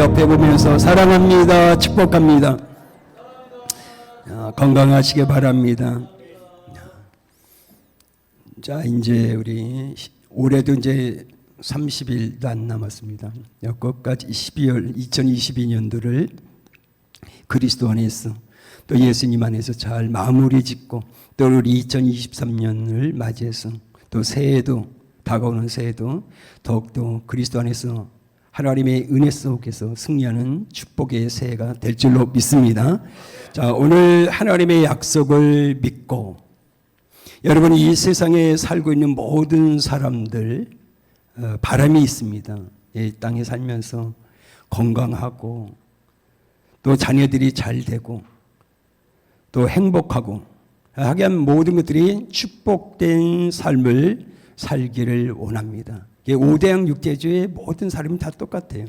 옆에 보면서 사랑합니다. 축복합니다. 아, 건강하시길 바랍니다. 자, 이제 우리 올해도 이제 30일도 안 남았습니다. 여기까지 12월 2022년도를 그리스도 안에서 또 예수님 안에서 잘 마무리 짓고 또 우리 2023년을 맞이해서 또 새해도 다가오는 새해도 더욱더 그리스도 안에서 하나님의 은혜 속에서 승리하는 축복의 새해가 될 줄로 믿습니다. 자, 오늘 하나님의 약속을 믿고 여러분 이 세상에 살고 있는 모든 사람들 어, 바람이 있습니다. 이 땅에 살면서 건강하고 또 자녀들이 잘 되고 또 행복하고 하여간 모든 것들이 축복된 삶을 살기를 원합니다. 이게 오대양 육대주의 모든 사람이 다 똑같아요.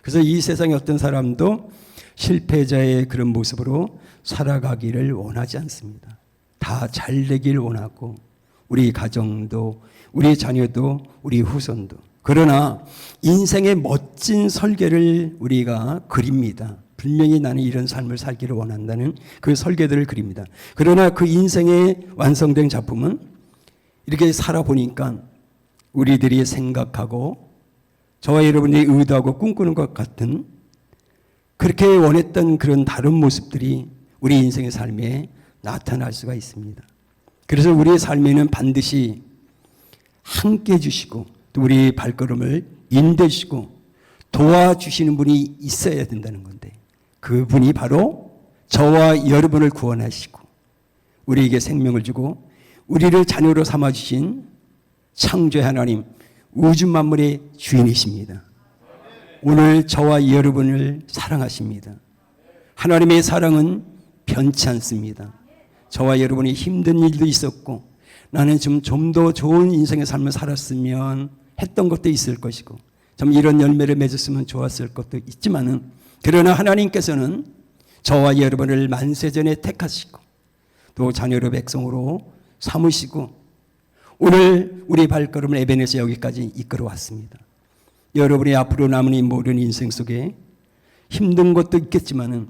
그래서 이 세상의 어떤 사람도 실패자의 그런 모습으로 살아가기를 원하지 않습니다. 다 잘 되길 원하고 우리 가정도 우리 자녀도 우리 후손도 그러나 인생의 멋진 설계를 우리가 그립니다. 분명히 나는 이런 삶을 살기를 원한다는 그 설계들을 그립니다. 그러나 그 인생의 완성된 작품은 이렇게 살아보니까 우리들이 생각하고 저와 여러분이 의도하고 꿈꾸는 것 같은 그렇게 원했던 그런 다른 모습들이 우리 인생의 삶에 나타날 수가 있습니다. 그래서 우리의 삶에는 반드시 함께 해주시고 또 우리 발걸음을 인도해주시고 도와주시는 분이 있어야 된다는 건데 그분이 바로 저와 여러분을 구원하시고 우리에게 생명을 주고 우리를 자녀로 삼아주신 창조의 하나님 우주 만물의 주인이십니다. 오늘 저와 여러분을 사랑하십니다. 하나님의 사랑은 변치 않습니다. 저와 여러분이 힘든 일도 있었고 나는 좀 좀 더 좋은 인생의 삶을 살았으면 했던 것도 있을 것이고 좀 이런 열매를 맺었으면 좋았을 것도 있지만은 그러나 하나님께서는 저와 여러분을 만세전에 택하시고 또 자녀로 백성으로 삼으시고 오늘 우리 발걸음을 에벤에서 여기까지 이끌어 왔습니다. 여러분이 앞으로 남은 이 모든 인생 속에 힘든 것도 있겠지만은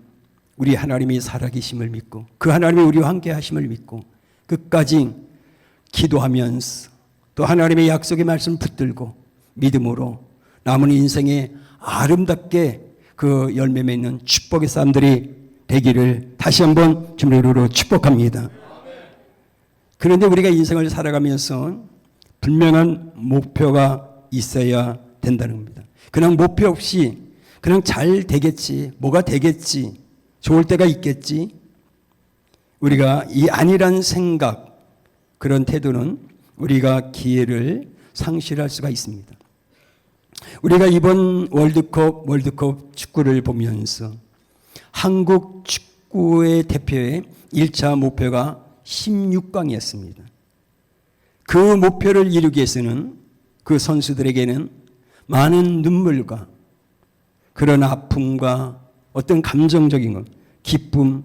우리 하나님이 살아계심을 믿고 그 하나님이 우리와 함께 하심을 믿고 끝까지 기도하면서 또 하나님의 약속의 말씀 붙들고 믿음으로 남은 인생에 아름답게 그 열매 맺는 축복의 사람들이 되기를 다시 한번 주님의 이름으로 축복합니다. 그런데 우리가 인생을 살아가면서 분명한 목표가 있어야 된다는 겁니다. 그냥 목표 없이 그냥 잘 되겠지, 뭐가 되겠지, 좋을 때가 있겠지. 우리가 이 아니란 생각, 그런 태도는 우리가 기회를 상실할 수가 있습니다. 우리가 이번 월드컵, 월드컵 축구를 보면서 한국 축구의 대표의 1차 목표가 16강이었습니다. 그 목표를 이루기 위해서는 그 선수들에게는 많은 눈물과 그런 아픔과 어떤 감정적인 것, 기쁨,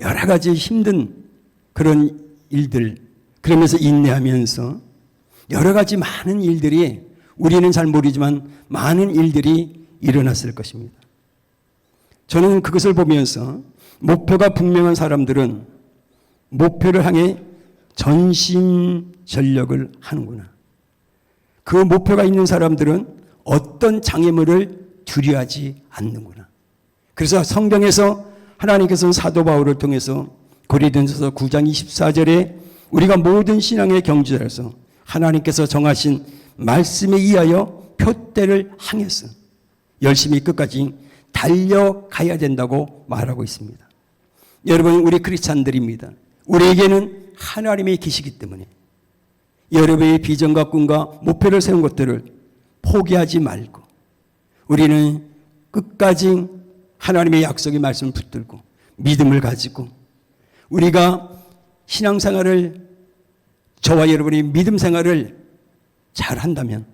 여러 가지 힘든 그런 일들, 그러면서 인내하면서 여러 가지 많은 일들이 우리는 잘 모르지만 많은 일들이 일어났을 것입니다. 저는 그것을 보면서 목표가 분명한 사람들은 목표를 향해 전심 전력을 하는구나. 그 목표가 있는 사람들은 어떤 장애물을 두려워하지 않는구나. 그래서 성경에서 하나님께서는 사도 바울을 통해서 고린도전서 9장 24절에 우리가 모든 신앙의 경주자로서 하나님께서 정하신 말씀에 의하여 표대를 향해서 열심히 끝까지 달려가야 된다고 말하고 있습니다. 여러분 우리 크리스찬들입니다. 우리에게는 하나님의 계시기 때문에 여러분의 비전과 꿈과 목표를 세운 것들을 포기하지 말고 우리는 끝까지 하나님의 약속의 말씀을 붙들고 믿음을 가지고 우리가 신앙생활을 저와 여러분이 믿음 생활을 잘 한다면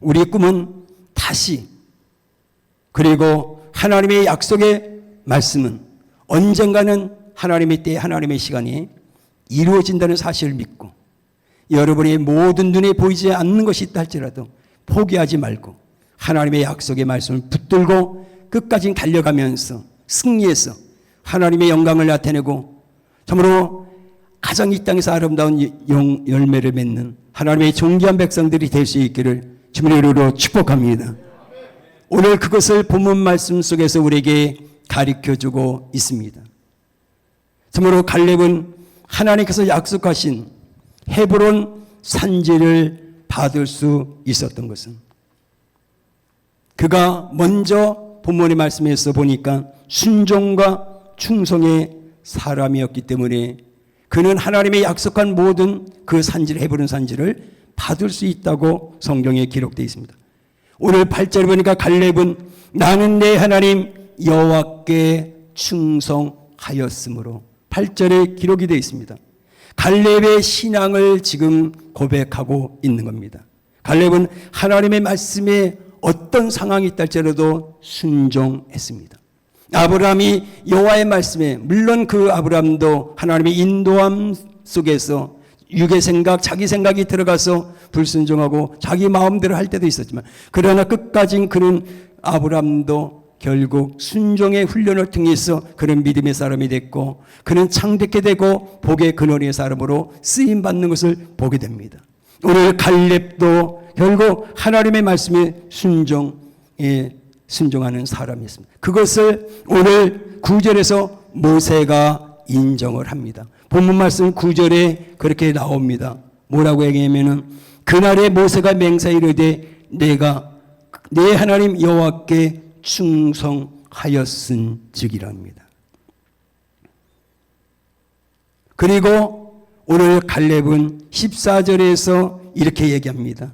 우리의 꿈은 다시 그리고 하나님의 약속의 말씀은 언젠가는 하나님의 때 하나님의 시간이 이루어진다는 사실을 믿고 여러분의 모든 눈에 보이지 않는 것이 있다 할지라도 포기하지 말고 하나님의 약속의 말씀을 붙들고 끝까지 달려가면서 승리해서 하나님의 영광을 나타내고 참으로 가장 이 땅에서 아름다운 영- 열매를 맺는 하나님의 존귀한 백성들이 될 수 있기를 주님의 이름으로 축복합니다. 오늘 그것을 본문 말씀 속에서 우리에게 가르쳐 주고 있습니다. 참으로 갈렙은 하나님께서 약속하신 헤브론 산지를 받을 수 있었던 것은 그가 먼저 본문의 말씀에서 보니까 순종과 충성의 사람이었기 때문에 그는 하나님의 약속한 모든 그 산지를 헤브론 산지를 받을 수 있다고 성경에 기록되어 있습니다. 오늘 8절에 보니까 갈렙은 나는 내 하나님 여호와께 충성하였으므로 8절에 기록이 되어 있습니다. 갈렙의 신앙을 지금 고백하고 있는 겁니다. 갈렙은 하나님의 말씀에 어떤 상황이 있달지라도 순종했습니다. 아브라함이 여호와의 말씀에 물론 그 아브라함도 하나님의 인도함 속에서 육의 생각, 자기 생각이 들어가서 불순종하고 자기 마음대로 할 때도 있었지만 그러나 끝까지 그는 아브라함도 결국 순종의 훈련을 통해서 그는 믿음의 사람이 됐고 그는 창대케 되고 복의 근원의 사람으로 쓰임 받는 것을 보게 됩니다. 오늘 갈렙도 결국 하나님의 말씀에 순종에 순종하는 사람이었습니다. 그것을 오늘 9절에서 모세가 인정을 합니다. 본문 말씀 9절에 그렇게 나옵니다. 뭐라고 얘기하면은 그날에 모세가 맹세하 이르되 내가 내 하나님 여호와께 충성하였은 즉이랍니다. 그리고 오늘 갈렙은 14절에서 이렇게 얘기합니다.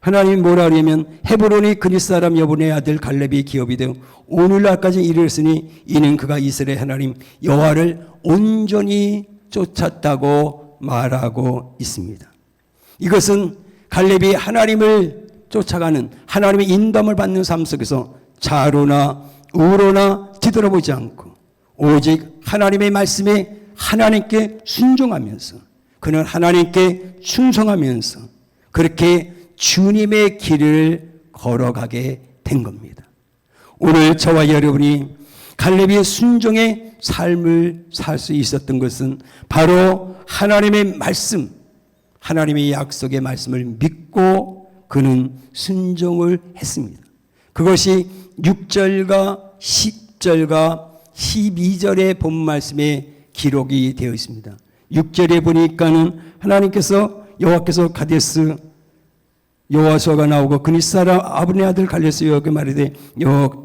하나님 뭐라 그러면 헤브론이 그리 사람 여분의 아들 갈렙이 기업이 되어 오늘날까지 이르렀으니 이는 그가 이스라엘 하나님 여호와를 온전히 쫓았다고 말하고 있습니다. 이것은 갈렙이 하나님을 쫓아가는 하나님의 인담을 받는 삶 속에서 좌로나 우로나 뒤돌아보지 않고 오직 하나님의 말씀에 하나님께 순종하면서 그는 하나님께 충성하면서 그렇게 주님의 길을 걸어가게 된 겁니다. 오늘 저와 여러분이 갈렙이 순종의 삶을 살 수 있었던 것은 바로 하나님의 말씀, 하나님의 약속의 말씀을 믿고 그는 순종을 했습니다. 그것이 6절과 10절과 12절의 본 말씀에 기록이 되어 있습니다. 6절에 보니까는 하나님께서 여호와께서 가데스 여호와서가 나오고 그니 사람 아브네 아들 갈레스 여호와께 말이되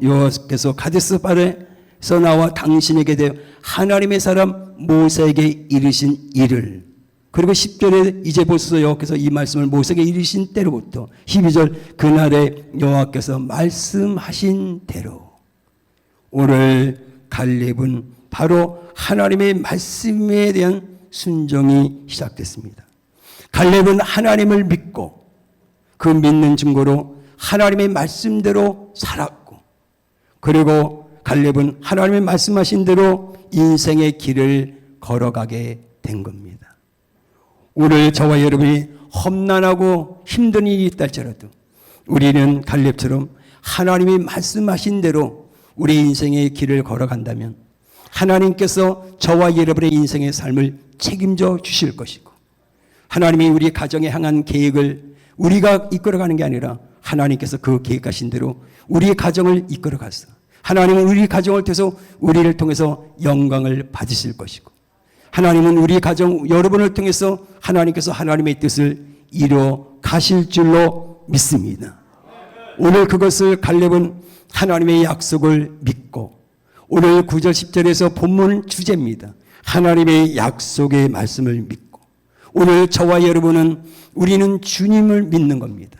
여호와께서 가데스 바에서 나와 당신에게 대해 하나님의 사람 모세에게 이르신 일을 그리고 10절에 이제 보소서 여호와께서 이 말씀을 모세에게 이르신 때로부터 12절 그날에 여호와께서 말씀하신 대로 오늘 갈렙은 바로 하나님의 말씀에 대한 순종이 시작됐습니다. 갈렙은 하나님을 믿고 그 믿는 증거로 하나님의 말씀대로 살았고 그리고 갈렙은 하나님의 말씀하신 대로 인생의 길을 걸어가게 된 겁니다. 오늘 저와 여러분이 험난하고 힘든 일이 있달지라도 우리는 갈렙처럼 하나님이 말씀하신 대로 우리 인생의 길을 걸어간다면 하나님께서 저와 여러분의 인생의 삶을 책임져 주실 것이고 하나님이 우리 가정에 향한 계획을 우리가 이끌어가는 게 아니라 하나님께서 그 계획하신 대로 우리의 가정을 이끌어가서 하나님은 우리 가정을 통해서 우리를 통해서 영광을 받으실 것이고 하나님은 우리 가정 여러분을 통해서 하나님께서 하나님의 뜻을 이뤄 가실 줄로 믿습니다. 오늘 그것을 갈렙은 하나님의 약속을 믿고 오늘 9절 10절에서 본문 주제입니다. 하나님의 약속의 말씀을 믿고 오늘 저와 여러분은 우리는 주님을 믿는 겁니다.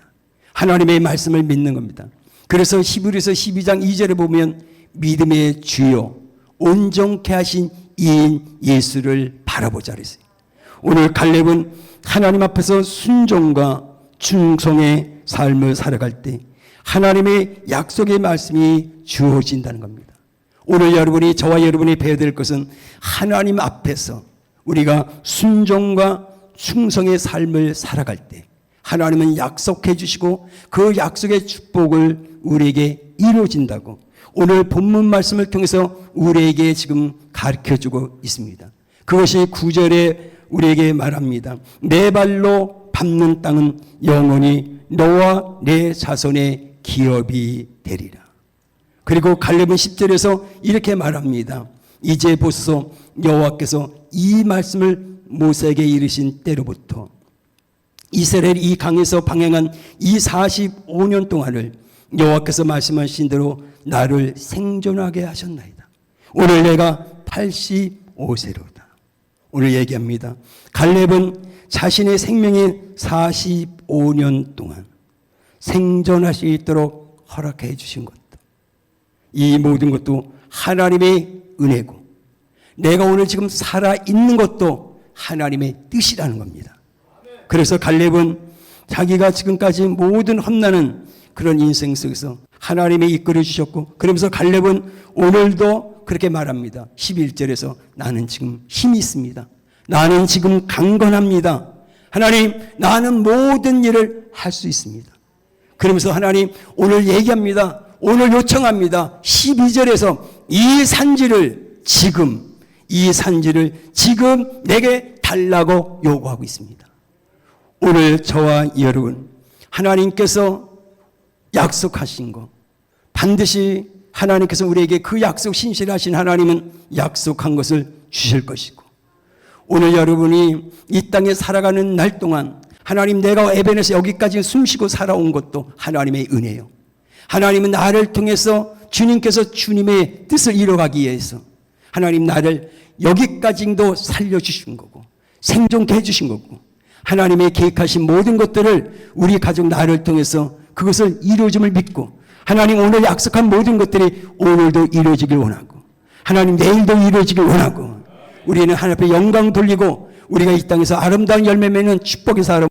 하나님의 말씀을 믿는 겁니다. 그래서 히브리서 12장 2절에 보면 믿음의 주요 온전케 하신 이인 예수를 바라보자 그랬어요. 오늘 갈렙은 하나님 앞에서 순종과 충성의 삶을 살아갈 때 하나님의 약속의 말씀이 주어진다는 겁니다. 오늘 여러분이 저와 여러분이 배워야 될 것은 하나님 앞에서 우리가 순종과 충성의 삶을 살아갈 때 하나님은 약속해 주시고 그 약속의 축복을 우리에게 이루어진다고 오늘 본문 말씀을 통해서 우리에게 지금 가르쳐 주고 있습니다. 그것이 구절에 우리에게 말합니다. 내 발로 밟는 땅은 영원히 너와 내 자손의 기업이 되리라. 그리고 갈렙은 10절에서 이렇게 말합니다. 이제 보소 여호와께서 이 말씀을 모세에게 이르신 때로부터 이스라엘이 이 강에서 방행한 이 45년 동안을 여호와께서 말씀하신 대로 나를 생존하게 하셨나이다. 오늘 내가 85세로다. 오늘 얘기합니다. 갈렙은 자신의 생명의 45년 동안 생존할 수 있도록 허락해 주신 것도 이 모든 것도 하나님의 은혜고 내가 오늘 지금 살아 있는 것도 하나님의 뜻이라는 겁니다. 그래서 갈렙은 자기가 지금까지 모든 험난한 그런 인생 속에서 하나님의 이끌어 주셨고 그러면서 갈렙은 오늘도 그렇게 말합니다. 11절에서 나는 지금 힘이 있습니다. 나는 지금 강건합니다. 하나님, 나는 모든 일을 할 수 있습니다. 그러면서 하나님 오늘 얘기합니다. 오늘 요청합니다. 12절에서 이 산지를 지금 이 산지를 지금 내게 달라고 요구하고 있습니다. 오늘 저와 여러분 하나님께서 약속하신 거 반드시 하나님께서 우리에게 그 약속 신실하신 하나님은 약속한 것을 주실 것이고 오늘 여러분이 이 땅에 살아가는 날 동안 하나님 내가 에벤에서 여기까지 숨쉬고 살아온 것도 하나님의 은혜요. 하나님은 나를 통해서 주님께서 주님의 뜻을 이뤄가기 위해서 하나님 나를 여기까지도 살려주신 거고 생존케 해주신 거고 하나님의 계획하신 모든 것들을 우리 가족 나를 통해서 그것을 이루어짐을 믿고 하나님 오늘 약속한 모든 것들이 오늘도 이루어지길 원하고 하나님 내일도 이루어지길 원하고 우리는 하나님 앞에 영광 돌리고 우리가 이 땅에서 아름다운 열매 맺는 축복의 사람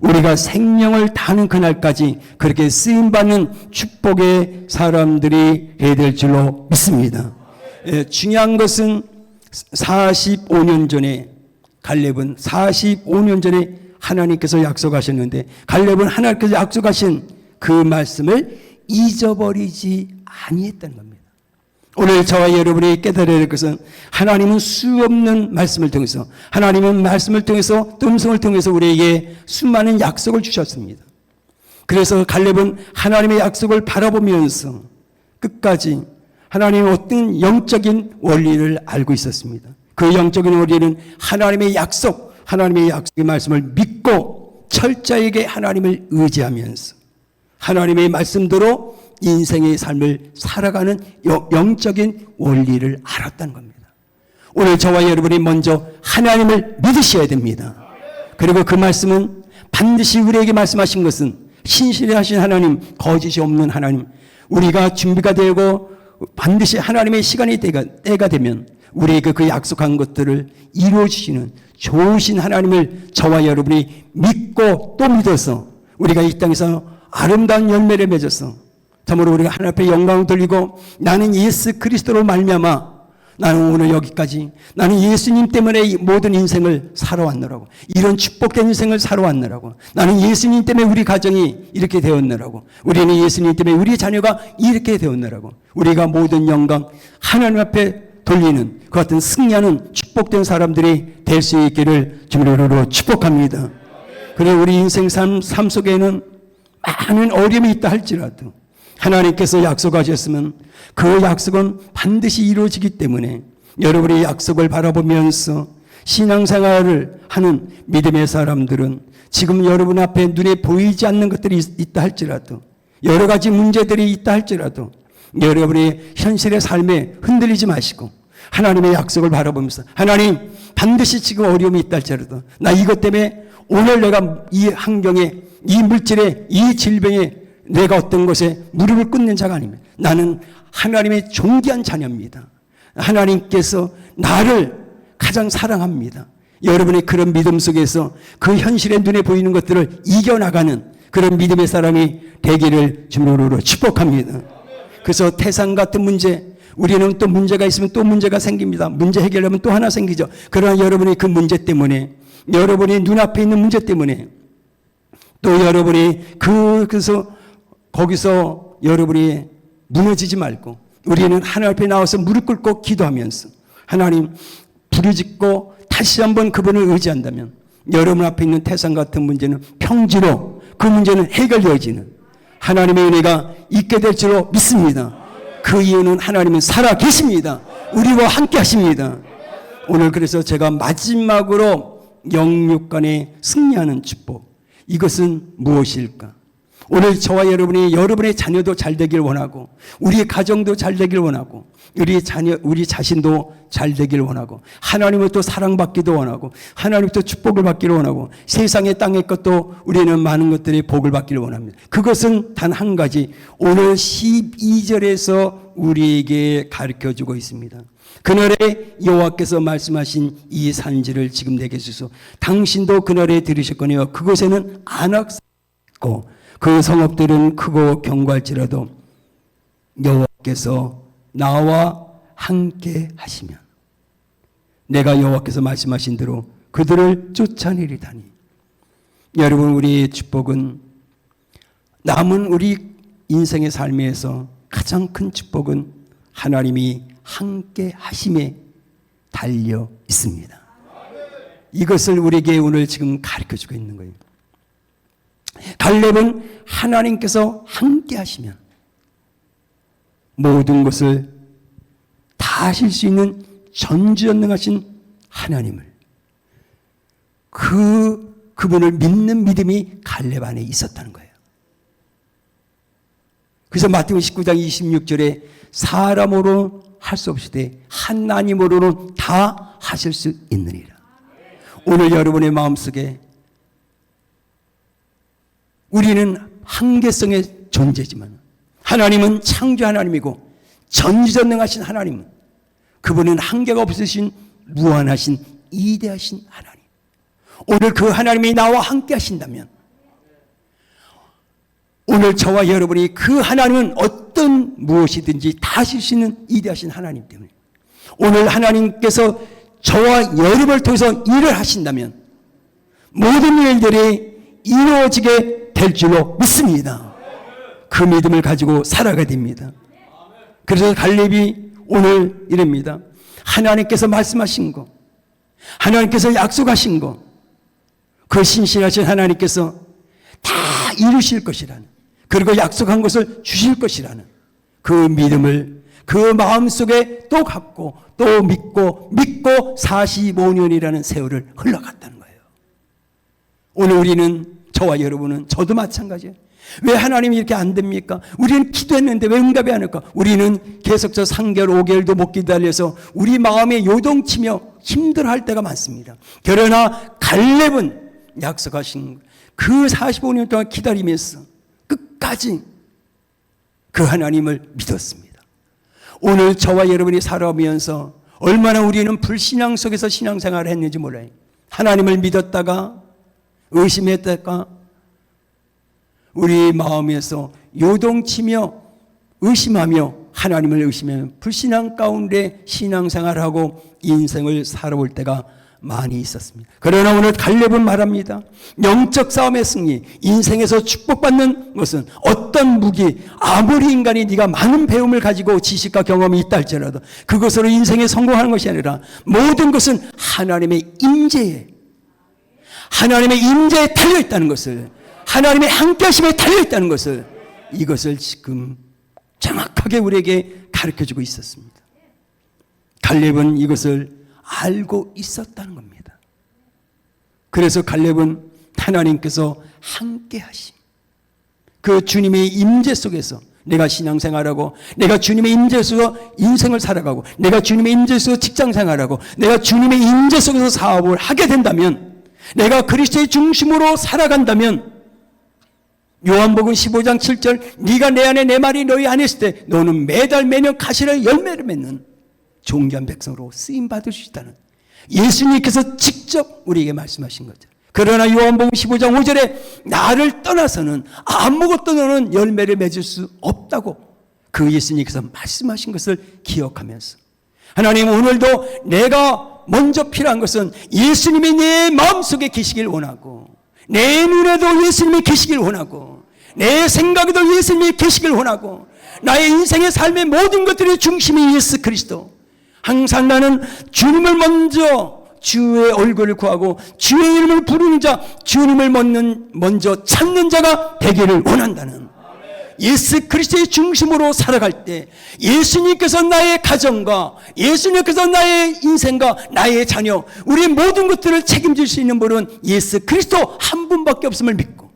우리가 생명을 다하는 그날까지 그렇게 쓰임받는 축복의 사람들이 해야 될 줄로 믿습니다. 예, 중요한 것은 45년 전에 갈렙은 45년 전에 하나님께서 약속하셨는데 갈렙은 하나님께서 약속하신 그 말씀을 잊어버리지 아니했다는 겁니다. 오늘 저와 여러분이 깨달아야 할 것은 하나님은 수없는 말씀을 통해서 하나님은 말씀을 통해서 또 음성을 통해서 우리에게 수많은 약속을 주셨습니다. 그래서 갈렙은 하나님의 약속을 바라보면서 끝까지 하나님의 어떤 영적인 원리를 알고 있었습니다. 그 영적인 원리는 하나님의 약속, 하나님의 약속의 말씀을 믿고 철저하게 하나님을 의지하면서 하나님의 말씀대로 인생의 삶을 살아가는 영적인 원리를 알았다는 겁니다. 오늘 저와 여러분이 먼저 하나님을 믿으셔야 됩니다. 그리고 그 말씀은 반드시 우리에게 말씀하신 것은 신실하신 하나님, 거짓이 없는 하나님, 우리가 준비가 되고 반드시 하나님의 시간이 때가, 때가 되면 우리에게 그 약속한 것들을 이루어 주시는 좋으신 하나님을 저와 여러분이 믿고 또 믿어서 우리가 이 땅에서 아름다운 열매를 맺어서 참으로 우리가 하나님 앞에 영광을 돌리고 나는 예수 그리스도로 말미암아 나는 오늘 여기까지 나는 예수님 때문에 이 모든 인생을 살아왔느라고 이런 축복된 인생을 살아왔느라고 나는 예수님 때문에 우리 가정이 이렇게 되었느라고 우리는 예수님 때문에 우리 자녀가 이렇게 되었느라고 우리가 모든 영광 하나님 앞에 돌리는 그 같은 승리하는 축복된 사람들이 될 수 있기를 주님으로 축복합니다. 그리고 우리 인생 삶, 삶 속에는 많은 어려움이 있다 할지라도 하나님께서 약속하셨으면 그 약속은 반드시 이루어지기 때문에 여러분의 약속을 바라보면서 신앙생활을 하는 믿음의 사람들은 지금 여러분 앞에 눈에 보이지 않는 것들이 있다 할지라도 여러 가지 문제들이 있다 할지라도 여러분의 현실의 삶에 흔들리지 마시고 하나님의 약속을 바라보면서 하나님 반드시 지금 어려움이 있다 할지라도 나 이것 때문에 오늘 내가 이 환경에 이 물질에 이 질병에 내가 어떤 것에 무릎을 꿇는 자가 아닙니다. 나는 하나님의 존귀한 자녀입니다. 하나님께서 나를 가장 사랑합니다. 여러분의 그런 믿음 속에서 그 현실의 눈에 보이는 것들을 이겨나가는 그런 믿음의 사람이 되기를 주님으로 축복합니다. 그래서 태산 같은 문제, 우리는 또 문제가 있으면 또 문제가 생깁니다. 문제 해결하면 또 하나 생기죠. 그러나 여러분이 그 문제 때문에, 여러분이 눈앞에 있는 문제 때문에, 또 여러분이 그, 그래서 거기서 여러분이 무너지지 말고 우리는 하나님 앞에 나와서 무릎 꿇고 기도하면서 하나님 부르짖고 다시 한번 그분을 의지한다면 여러분 앞에 있는 태산 같은 문제는 평지로 그 문제는 해결되어지는 하나님의 은혜가 있게 될 줄로 믿습니다. 그 이유는 하나님은 살아 계십니다. 우리와 함께 하십니다. 오늘 그래서 제가 마지막으로 영육 간에 승리하는 축복. 이것은 무엇일까? 오늘 저와 여러분이 여러분의 자녀도 잘 되길 원하고 우리의 가정도 잘 되길 원하고 우리 자녀 우리 자신도 잘 되길 원하고 또 사랑받기도 원하고 하나님 또 축복을 받기를 원하고 세상의 땅의 것도 우리는 많은 것들이 복을 받기를 원합니다. 그것은 단 한 가지 오늘 12절에서 우리에게 가르쳐 주고 있습니다. 그날에 여호와께서 말씀하신 이 산지를 지금 내게 주소. 당신도 그날에 들으셨거니와 그곳에는 안악사 있고 그 성읍들은 크고 견고할지라도 여호와께서 나와 함께 하시면 내가 여호와께서 말씀하신 대로 그들을 쫓아내리다니 여러분 우리의 축복은 남은 우리 인생의 삶에서 가장 큰 축복은 하나님이 함께 하심에 달려 있습니다. 이것을 우리에게 오늘 지금 가르쳐 주고 있는 거예요. 갈렙은 하나님께서 함께 하시면 모든 것을 다 하실 수 있는 전지전능하신 하나님을 그 그분을 믿는 믿음이 갈렙 안에 있었다는 거예요. 그래서 마태복음 19장 26절에 사람으로 할 수 없으되 하나님으로는 다 하실 수 있느니라. 오늘 여러분의 마음속에 우리는 한계성의 존재지만 하나님은 창조 하나님이고 전지전능하신 하나님은 그분은 한계가 없으신 무한하신 이대하신 하나님. 오늘 그 하나님이 나와 함께 하신다면 오늘 저와 여러분이 그 하나님은 어떤 무엇이든지 다 하실 수 있는 이대하신 하나님 때문에 오늘 하나님께서 저와 여러분을 통해서 일을 하신다면 모든 일들이 이루어지게 될 줄로 믿습니다. 그 믿음을 가지고 살아가야 됩니다. 그래서 갈렙이 오늘 이럽니다. 하나님께서 말씀하신 거, 하나님께서 약속하신 거, 그 신실하신 하나님께서 다 이루실 것이라는, 그리고 약속한 것을 주실 것이라는 그 믿음을 그 마음 속에 또 갖고 또 믿고 믿고 45년이라는 세월을 흘러갔다는 거예요. 오늘 우리는 저와 여러분은 저도 마찬가지예요. 왜 하나님이 이렇게 안 됩니까? 우리는 기도했는데 왜 응답이 안 할까? 우리는 계속 저 3개월, 5개월도 못 기다려서 우리 마음에 요동치며 힘들어할 때가 많습니다. 그러나 갈렙은 약속하신 그 45년 동안 기다리면서 끝까지 그 하나님을 믿었습니다. 오늘 저와 여러분이 살아오면서 얼마나 우리는 불신앙 속에서 신앙생활을 했는지 몰라요. 하나님을 믿었다가 의심했다가 우리 마음에서 요동치며 의심하며 하나님을 의심하며 불신앙 가운데 신앙생활하고 인생을 살아올 때가 많이 있었습니다. 그러나 오늘 갈렙은 말합니다. 영적 싸움의 승리, 인생에서 축복받는 것은 어떤 무기, 아무리 인간이 네가 많은 배움을 가지고 지식과 경험이 있다 할지라도 그것으로 인생에 성공하는 것이 아니라 모든 것은 하나님의 임재에 하나님의 임재에 달려 있다는 것을 하나님의 함께하심에 달려 있다는 것을 이것을 지금 정확하게 우리에게 가르쳐 주고 있었습니다. 갈렙은 이것을 알고 있었다는 겁니다. 그래서 갈렙은 하나님께서 함께 하심. 그 주님의 임재 속에서 내가 신앙생활하고 내가 주님의 임재 속에서 인생을 살아가고 내가 주님의 임재 속에서 직장생활하고 내가 주님의 임재 속에서 사업을 하게 된다면 내가 그리스도의 중심으로 살아간다면 요한복음 15장 7절 네가 내 안에 내 말이 너희 안에 있을 때 너는 매달 매년 가시를 열매를 맺는 종교한 백성으로 쓰임 받을 수 있다는 예수님께서 직접 우리에게 말씀하신 거죠. 그러나 요한복음 15장 5절에 나를 떠나서는 아무것도 너는 열매를 맺을 수 없다고 그 예수님께서 말씀하신 것을 기억하면서 하나님 오늘도 내가 먼저 필요한 것은 예수님이 내 마음속에 계시길 원하고 내 눈에도 예수님이 계시길 원하고 내 생각에도 예수님이 계시길 원하고 나의 인생의 삶의 모든 것들의 중심이 예수 그리스도. 항상 나는 주님을 먼저 주의 얼굴을 구하고 주의 이름을 부르는 자, 주님을 먼저, 먼저 찾는 자가 되기를 원한다는. 예수 그리스도의 중심으로 살아갈 때 예수님께서 나의 가정과 예수님께서 나의 인생과 나의 자녀 우리 모든 것들을 책임질 수 있는 분은 예수 그리스도 한 분밖에 없음을 믿고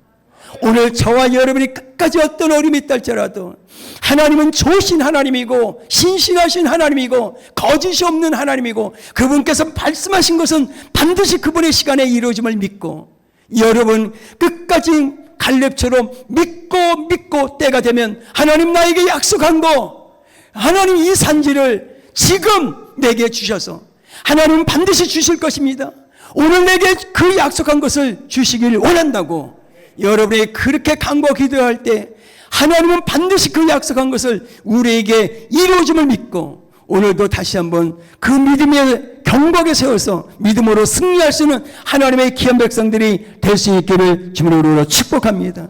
오늘 저와 여러분이 끝까지 어떤 어림이 있달지라도 하나님은 좋으신 하나님이고 신실하신 하나님이고 거짓이 없는 하나님이고 그분께서 말씀하신 것은 반드시 그분의 시간에 이루어짐을 믿고 여러분 끝까지 갈렙처럼 믿고 믿고 때가 되면 하나님 나에게 약속한 거 하나님 이 산지를 지금 내게 주셔서 하나님 반드시 주실 것입니다. 오늘 내게 그 약속한 것을 주시길 원한다고 여러분이 그렇게 간고 기도할 때 하나님은 반드시 그 약속한 것을 우리에게 이루어짐을 믿고 오늘도 다시 한번 그 믿음의 경박에 세워서 믿음으로 승리할 수 있는 하나님의 귀한 백성들이 될 수 있기를 주님으로 축복합니다.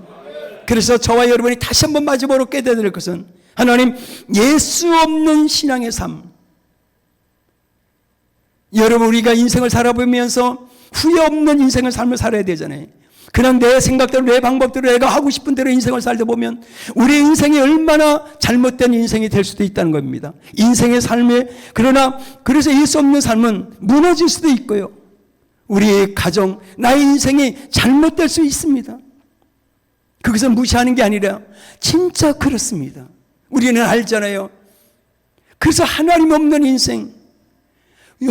그래서 저와 여러분이 다시 한번 마지막으로 깨달을 야 것은 하나님 예수 없는 신앙의 삶. 여러분 우리가 인생을 살아보면서 후회 없는 인생을 삶을 살아야 되잖아요. 그냥 내 생각대로 내 방법대로 내가 하고 싶은 대로 인생을 살다 보면 우리 인생이 얼마나 잘못된 인생이 될 수도 있다는 겁니다. 인생의 삶에 그러나 그래서 예수 없는 삶은 무너질 수도 있고요. 우리의 가정, 나의 인생이 잘못될 수 있습니다. 그것을 무시하는 게 아니라 진짜 그렇습니다. 우리는 알잖아요. 그래서 하나님 없는 인생,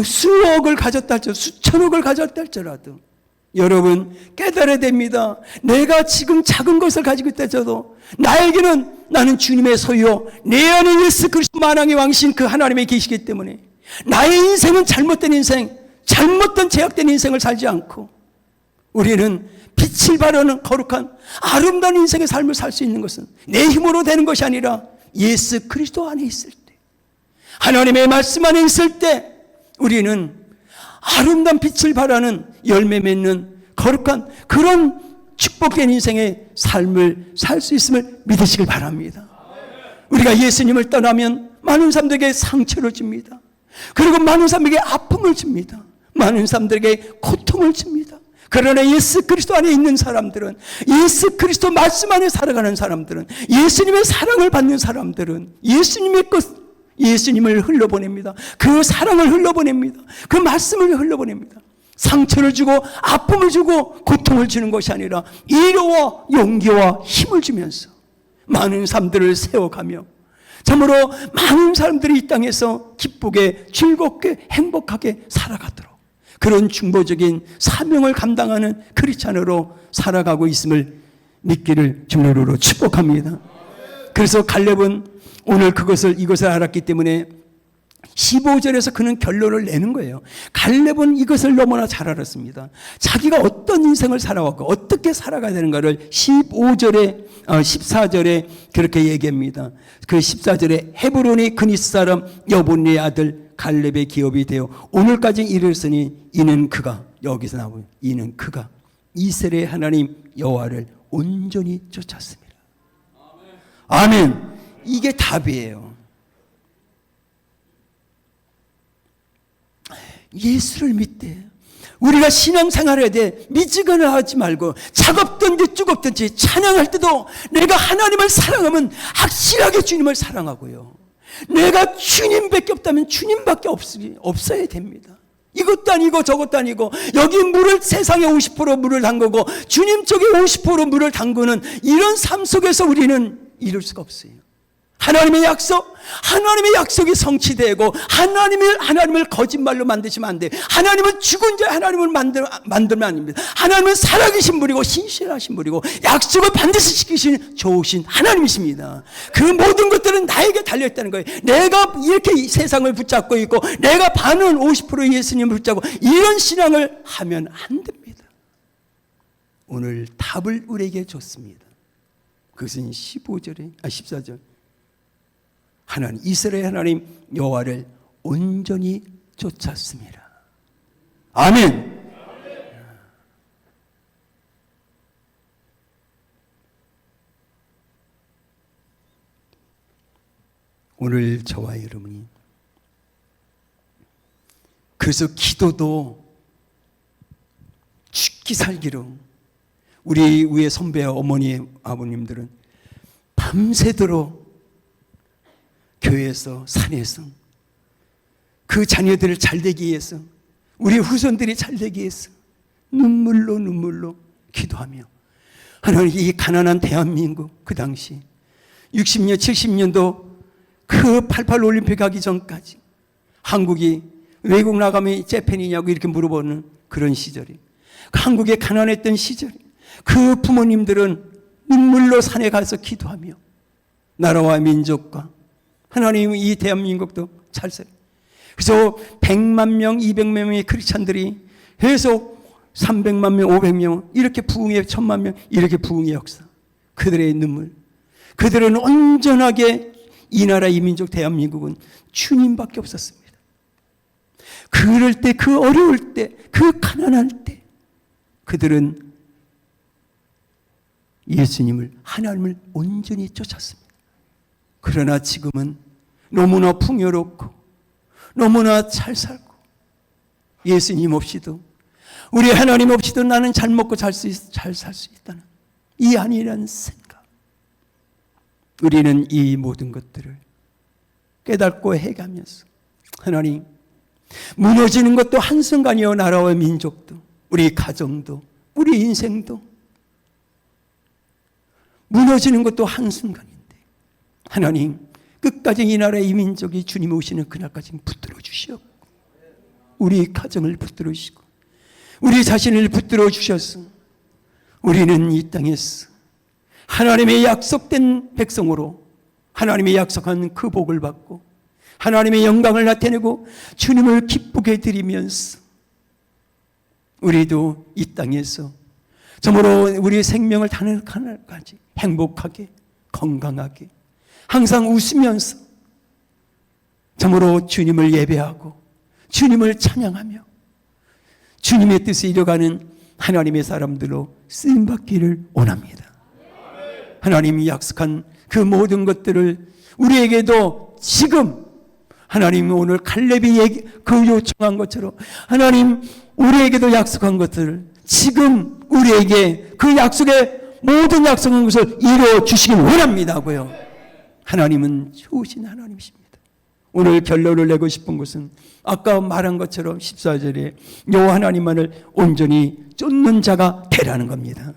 수억을 가졌다 할지라도, 수천억을 가졌다 할지라도 여러분 깨달아야 됩니다. 내가 지금 작은 것을 가지고 있다 해도 나에게는 나는 주님의 소유요. 내 안에 예수 그리스도 만왕의 왕신 그 하나님이 계시기 때문에 나의 인생은 잘못된 인생, 잘못된 제약된 인생을 살지 않고 우리는 빛을 발하는 거룩한 아름다운 인생의 삶을 살 수 있는 것은 내 힘으로 되는 것이 아니라 예수 그리스도 안에 있을 때 하나님의 말씀 안에 있을 때 우리는 아름다운 빛을 발하는 열매 맺는 거룩한 그런 축복된 인생의 삶을 살 수 있음을 믿으시길 바랍니다. 우리가 예수님을 떠나면 많은 사람들에게 상처를 줍니다. 그리고 많은 사람에게 아픔을 줍니다. 많은 사람들에게 고통을 줍니다. 그러나 예수 그리스도 안에 있는 사람들은 예수 그리스도 말씀 안에 살아가는 사람들은 예수님의 사랑을 받는 사람들은 예수님의 것 예수님을 흘러보냅니다. 그 사랑을 흘러보냅니다. 그 말씀을 흘러보냅니다. 상처를 주고 아픔을 주고 고통을 주는 것이 아니라 이로와 용기와 힘을 주면서 많은 사람들을 세워가며 참으로 많은 사람들이 이 땅에서 기쁘게 즐겁게 행복하게 살아가도록 그런 중보적인 사명을 감당하는 크리스찬으로 살아가고 있음을 믿기를 주님으로 축복합니다. 그래서 갈렙은 오늘 그것을 이것을 알았기 때문에 15절에서 그는 결론을 내는 거예요. 갈렙은 이것을 너무나 잘 알았습니다. 자기가 어떤 인생을 살아왔고 어떻게 살아가야 되는가를 15절에 어, 14절에 그렇게 얘기합니다. 그 14절에 헤브론이 그니스 사람 여본의 아들 갈렙의 기업이 되어 오늘까지 이르렀으니 이는 그가 여기서 나오는 이는 그가 이스라엘 하나님 여호와를 온전히 쫓았습니다. 아멘. 이게 답이에요. 예수를 믿대. 우리가 신앙생활에 대해 미지근을 하지 말고 작업든지 쭈겁든지 찬양할 때도 내가 하나님을 사랑하면 확실하게 주님을 사랑하고요. 내가 주님밖에 없다면 주님밖에 없, 없어야 됩니다. 이것도 아니고 저것도 아니고 여기 물을 세상에 50% 물을 담그고 주님 쪽에 50% 물을 담그는 이런 삶 속에서 우리는 이룰 수가 없어요. 하나님의 약속, 하나님의 약속이 성취되고 하나님을 하나님을 거짓말로 만드시면 안 돼. 하나님은 죽은 자 하나님을 만들 만들면 아닙니다. 하나님은 살아계신 분이고 신실하신 분이고 약속을 반드시 지키신 좋으신 하나님이십니다. 그 모든 것들은 나에게 달려 있다는 거예요. 내가 이렇게 세상을 붙잡고 있고 내가 반은 50% 예수님을 붙잡고 이런 신앙을 하면 안 됩니다. 오늘 답을 우리에게 줬습니다. 그것은 15절에 아 14절 하나님 이스라엘 하나님 여호와를 온전히 쫓았습니다. 아멘. 오늘 저와 여러분이 그래서 기도도 죽기 살기로 우리 위에 선배와 어머니 아버님들은 밤새도록 교회에서 산에서 그 자녀들을 잘 되기 위해서 우리 후손들이 잘 되기 위해서 눈물로 눈물로 기도하며 하나님 이 가난한 대한민국 그 당시 60년 70년도 그 88 올림픽 가기 전까지 한국이 외국 나가면 재팬이냐고 이렇게 물어보는 그런 시절이 한국에 가난했던 시절이 그 부모님들은 눈물로 산에 가서 기도하며 나라와 민족과 하나님 이 대한민국도 잘 살. 그래서 100만 명, 200만 명의 크리스찬들이 계속 300만 명, 500명 이렇게 부흥의 1000만 명 이렇게 부흥의 역사. 그들의 눈물. 그들은 온전하게 이 나라 이 민족 대한민국은 주님밖에 없었습니다. 그럴 때, 그 어려울 때, 그 가난할 때 그들은 예수님을 하나님을 온전히 쫓았습니다. 그러나 지금은 너무나 풍요롭고 너무나 잘 살고 예수님 없이도 우리 하나님 없이도 나는 잘 먹고 잘 살 수 있다는 이 아니라는 생각. 우리는 이 모든 것들을 깨닫고 해가면서 하나님 무너지는 것도 한순간이요 나라와 민족도 우리 가정도 우리 인생도 무너지는 것도 한순간인데 하나님 끝까지 이 나라의 이 민족이 주님 오시는 그날까지 붙들어 주시옵고 우리 가정을 붙들어 주시고 우리 자신을 붙들어 주셔서 우리는 이 땅에서 하나님의 약속된 백성으로 하나님의 약속한 그 복을 받고 하나님의 영광을 나타내고 주님을 기쁘게 드리면서 우리도 이 땅에서 정말로 우리의 생명을 다는 하늘까지 행복하게 건강하게 항상 웃으면서 정말로 주님을 예배하고 주님을 찬양하며 주님의 뜻을 이뤄가는 하나님의 사람들로 쓰임 받기를 원합니다. 하나님이 약속한 그 모든 것들을 우리에게도 지금 하나님 오늘 칼렙이 얘기, 그 요청한 것처럼 하나님 우리에게도 약속한 것들을 지금 우리에게 그 약속의 모든 약속한 것을 이루어 주시길 원합니다고요. 하나님은 좋으신 하나님이십니다. 오늘 결론을 내고 싶은 것은 아까 말한 것처럼 14절에 여호와 하나님만을 온전히 쫓는 자가 되라는 겁니다.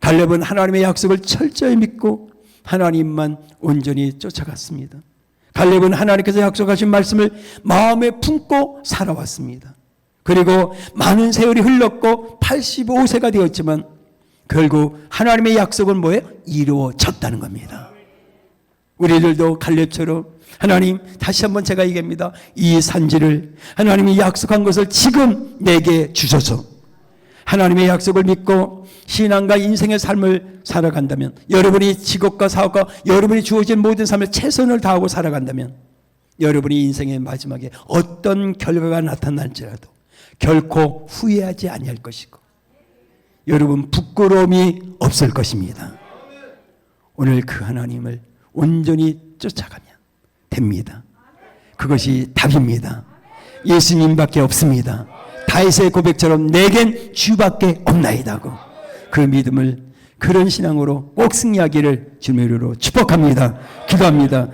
갈렙은 하나님의 약속을 철저히 믿고 하나님만 온전히 쫓아갔습니다. 갈렙은 하나님께서 약속하신 말씀을 마음에 품고 살아왔습니다. 그리고 많은 세월이 흘렀고 85세가 되었지만 결국 하나님의 약속은 뭐예요? 이루어졌다는 겁니다. 우리들도 갈렙처럼 하나님 다시 한번 제가 얘기합니다. 이 산지를 하나님이 약속한 것을 지금 내게 주셔서 하나님의 약속을 믿고 신앙과 인생의 삶을 살아간다면 여러분이 직업과 사업과 여러분이 주어진 모든 삶을 최선을 다하고 살아간다면 여러분이 인생의 마지막에 어떤 결과가 나타날지라도 결코 후회하지 아니할 것이고 여러분 부끄러움이 없을 것입니다. 오늘 그 하나님을 온전히 쫓아가면 됩니다. 그것이 답입니다. 예수님밖에 없습니다. 다윗의 고백처럼 내겐 주밖에 없나이다고 그 믿음을 그런 신앙으로 꼭 승리하기를 주님으로 축복합니다. 기도합니다.